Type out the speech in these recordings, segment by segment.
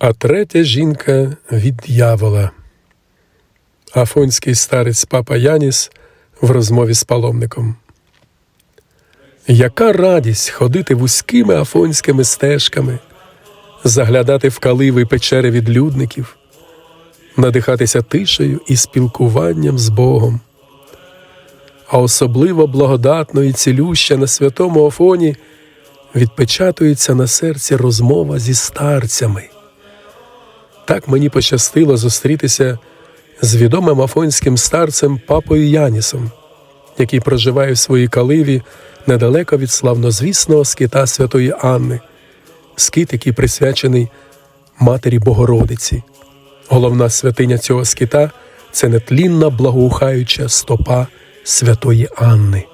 а третя жінка від дьявола. Афонський старець папа Яніс в розмові з паломником. Яка радість ходити вузькими афонськими стежками, заглядати в каливи печери відлюдників, надихатися тишею і спілкуванням з Богом. А особливо благодатно і цілюща на святому Афоні відпечатується на серці розмова зі старцями. Так мені пощастило зустрітися з відомим афонським старцем папою Янісом, який проживає в своїй каливі недалеко від славнозвісного скита Святої Анни, скит, який присвячений Матері Богородиці. Головна святиня цього скита це нетлінна благоухаюча стопа Святої Анни.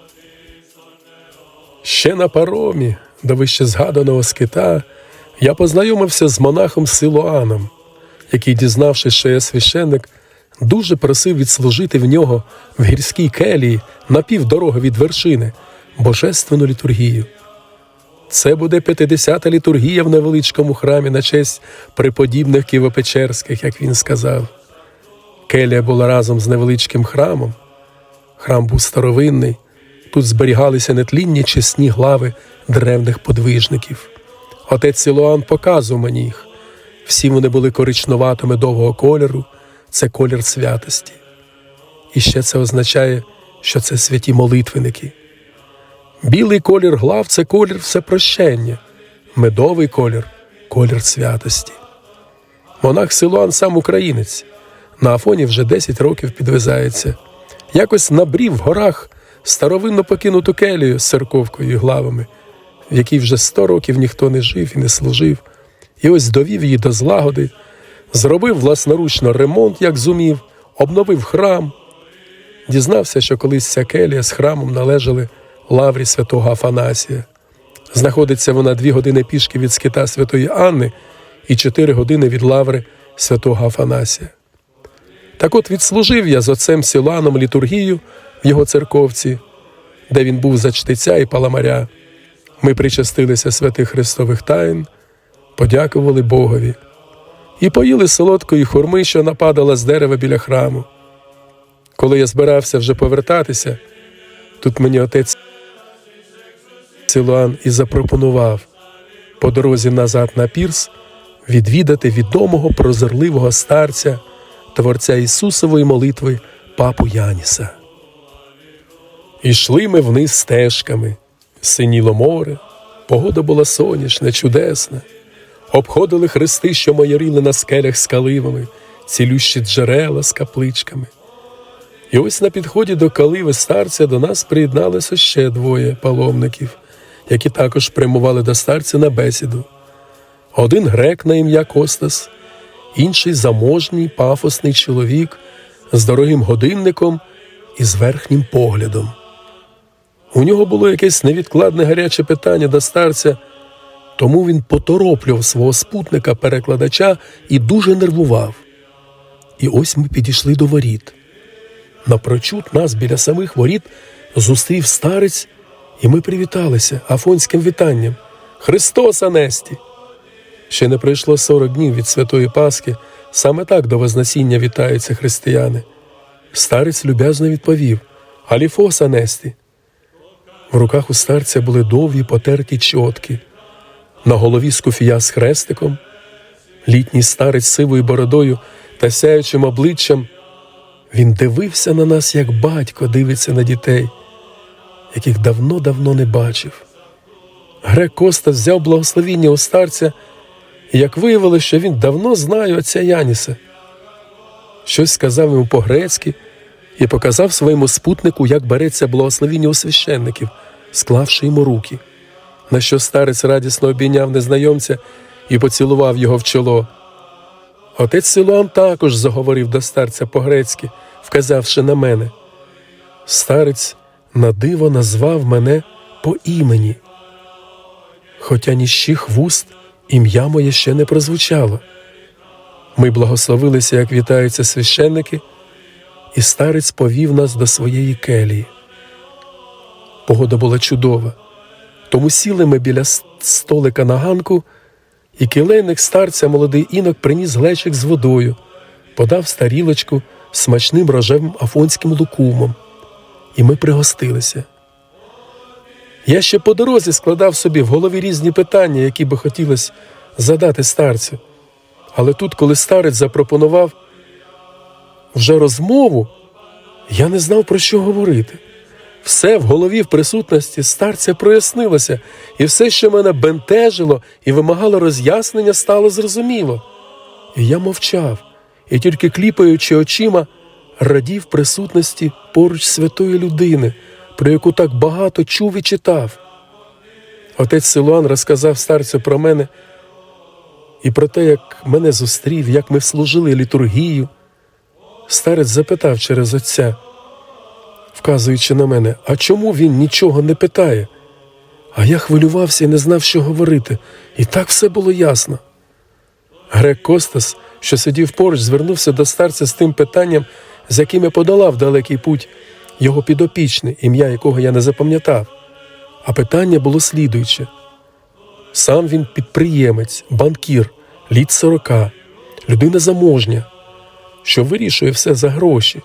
Ще на паромі до вище згаданого скита я познайомився з монахом Силуаном, який, дізнавшись, що я священник, дуже просив відслужити в нього в гірській келії на півдороги від вершини божественну літургію. Це буде 50-та літургія в невеличкому храмі на честь преподібних ківопечерських, як він сказав. Келія була разом з невеличким храмом. Храм був старовинний, тут зберігалися нетлінні чесні глави древних подвижників. Отець Силуан показував мені їх. Всі вони були коричнуватими довгого кольору, це колір святості. І ще це означає, що це святі молитвенники. Білий колір глав це колір всепрощення, медовий колір колір святості. Монах Силуан сам українець. На Афоні вже 10 років підвизається. Якось набрів в горах старовинно покинуту келію з церковкою і главами, в якій вже 100 років ніхто не жив і не служив, і ось довів її до злагоди, зробив власноручно ремонт, як зумів, обновив храм. Дізнався, що колись ця келія з храмом належали лаврі святого Афанасія. Знаходиться вона дві години пішки від скита Святої Анни і чотири години від лаври святого Афанасія. Так от відслужив я з отцем Сіланом літургію в його церковці, де він був за чтиця і паламаря. Ми причастилися святих Христових таїн, подякували Богові і поїли солодкої хурми, що нападала з дерева біля храму. Коли я збирався вже повертатися, тут мені отець Силуан і запропонував по дорозі назад на пірс відвідати відомого прозорливого старця, творця Ісусової молитви папу Яніса. Ішли ми вниз стежками, синіло море, погода була сонячна, чудесна. Обходили хрести, що майоріли на скелях з каливами, цілющі джерела з капличками. І ось на підході до каливи старця до нас приєдналося ще двоє паломників, які також прямували до старця на бесіду. Один грек на ім'я Костас, інший заможній пафосний чоловік з дорогим годинником і з верхнім поглядом. У нього було якесь невідкладне гаряче питання до старця, тому він потороплював свого спутника, перекладача і дуже нервував. І ось ми підійшли до воріт. Напрочуд нас біля самих воріт зустрів старець, і ми привіталися афонським вітанням Христос Анесті. Ще не пройшло 40 днів від Святої Пасхи, саме так до Вознесіння вітаються християни. Старець люб'язно відповів Аліфос Анесті. В руках у старця були довгі потерті чотки, на голові скуфія з хрестиком, літній старець сивою бородою та сяючим обличчям. Він дивився на нас, як батько дивиться на дітей, яких давно-давно не бачив. Грек Коста взяв благословіння у старця, і як виявилося, що він давно знає отця Яніса. Щось сказав йому по-грецьки і показав своєму спутнику, як береться благословіння у священників, склавши йому руки, на що старець радісно обійняв незнайомця і поцілував його в чоло. Отець Силуан також заговорив до старця по-грецьки, вказавши на мене. Старець на диво назвав мене по імені, хоча ні з чих вуст ім'я моє ще не прозвучало. Ми благословилися, як вітаються священники, і старець повів нас до своєї келії. Погода була чудова, тому сіли ми біля столика на ганку і килейник старця молодий інок приніс глечик з водою, подав старілочку смачним рожевим афонським лукумом, і ми пригостилися. Я ще по дорозі складав собі в голові різні питання, які би хотілося задати старцю. Але тут, коли старець запропонував вже розмову, я не знав про що говорити. Все в голові в присутності старця прояснилося, і все, що мене бентежило і вимагало роз'яснення, стало зрозуміло. І я мовчав, і тільки кліпаючи очима, радів присутності поруч святої людини, про яку так багато чув і читав. Отець Силуан розказав старцю про мене і про те, як мене зустрів, як ми служили літургію. Старець запитав через отця, вказуючи на мене, а чому він нічого не питає? А я хвилювався і не знав, що говорити, і так все було ясно. Грек Костас, що сидів поруч, звернувся до старця з тим питанням, з яким я подолав далекий путь його підопічний, ім'я якого я не запам'ятав. А питання було слідуюче: сам він підприємець, банкір, літ сорока, людина заможня, що вирішує все за гроші.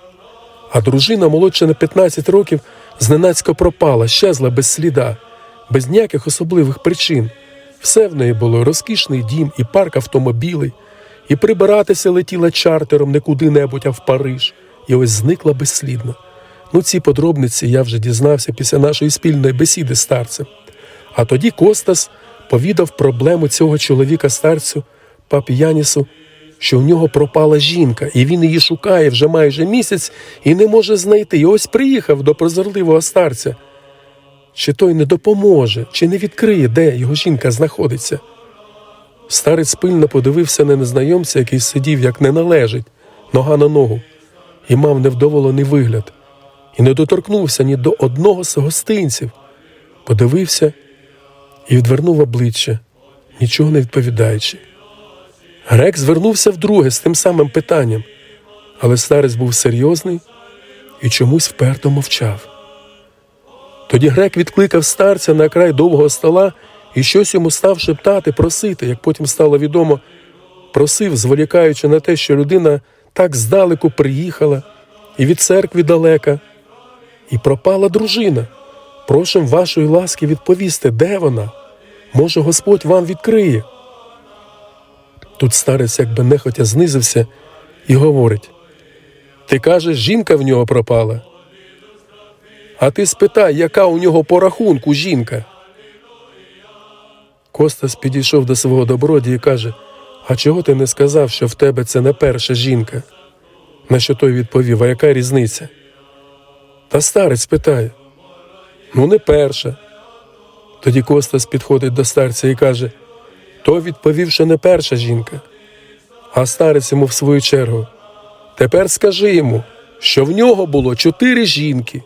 А дружина, молодша на 15 років, зненацька пропала, щезла без сліда, без ніяких особливих причин. Все в неї було розкішний дім і парк автомобілей, і прибиратися летіла чартером не куди-небудь, а в Париж, і ось зникла безслідно. Ну, ці подробниці я вже дізнався після нашої спільної бесіди з старцем. А тоді Костас повідав проблему цього чоловіка старцю папі Янісу, що в нього пропала жінка, і він її шукає вже майже місяць і не може знайти. І ось приїхав до прозорливого старця. Чи той не допоможе, чи не відкриє, де його жінка знаходиться. Старець пильно подивився на незнайомця, який сидів, як не належить, нога на ногу, і мав невдоволений вигляд, і не доторкнувся ні до одного з гостинців. Подивився і відвернув обличчя, нічого не відповідаючи. Грек звернувся вдруге з тим самим питанням, але старець був серйозний і чомусь вперто мовчав. Тоді грек відкликав старця на край довгого стола і щось йому став шептати, просити, як потім стало відомо, просив, зволікаючи на те, що людина так здалеку приїхала і від церкви далека, і пропала дружина. Прошим вашої ласки відповісти, де вона? Може, Господь вам відкриє. Тут старець якби нехотя знизився і говорить: Ти кажеш, жінка в нього пропала. А ти спитай, яка у нього по рахунку жінка. Костас підійшов до свого добродія і каже: А чого ти не сказав, що в тебе це не перша жінка? На що той відповів, а яка різниця? Та старець питає: Ну, не перша. Тоді Костас підходить до старця і каже: той відповів, що не перша жінка. А старець йому в свою чергу. Тепер скажи йому, що в нього було чотири жінки,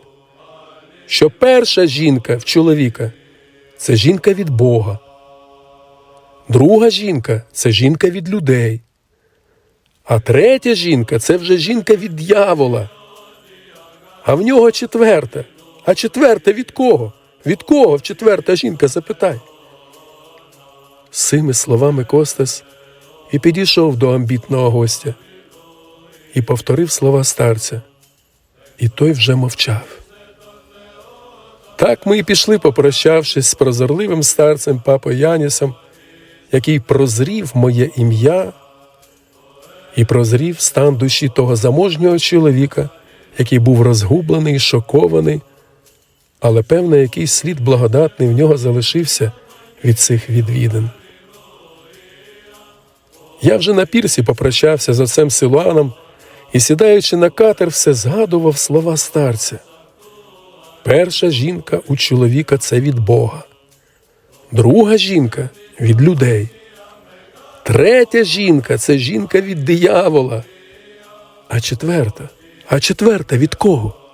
що перша жінка в чоловіка це жінка від Бога, друга жінка це жінка від людей, а третя жінка це вже жінка від дьявола. А в нього четверта. А четверта від кого? Від кого четверта жінка запитай. З цими словами Костас і підійшов до амбітного гостя і повторив слова старця, і той вже мовчав. Так ми і пішли, попрощавшись з прозорливим старцем папою Янісом, який прозрів моє ім'я і прозрів стан душі того заможнього чоловіка, який був розгублений, шокований, але певно, якийсь слід благодатний в нього залишився від цих відвідин. Я вже на пірсі попрощався з отцем Силуаном і, сідаючи на катер, все згадував слова старця. Перша жінка у чоловіка це від Бога, друга жінка від людей. Третя жінка це жінка від диявола. А четверта, а четверта від кого?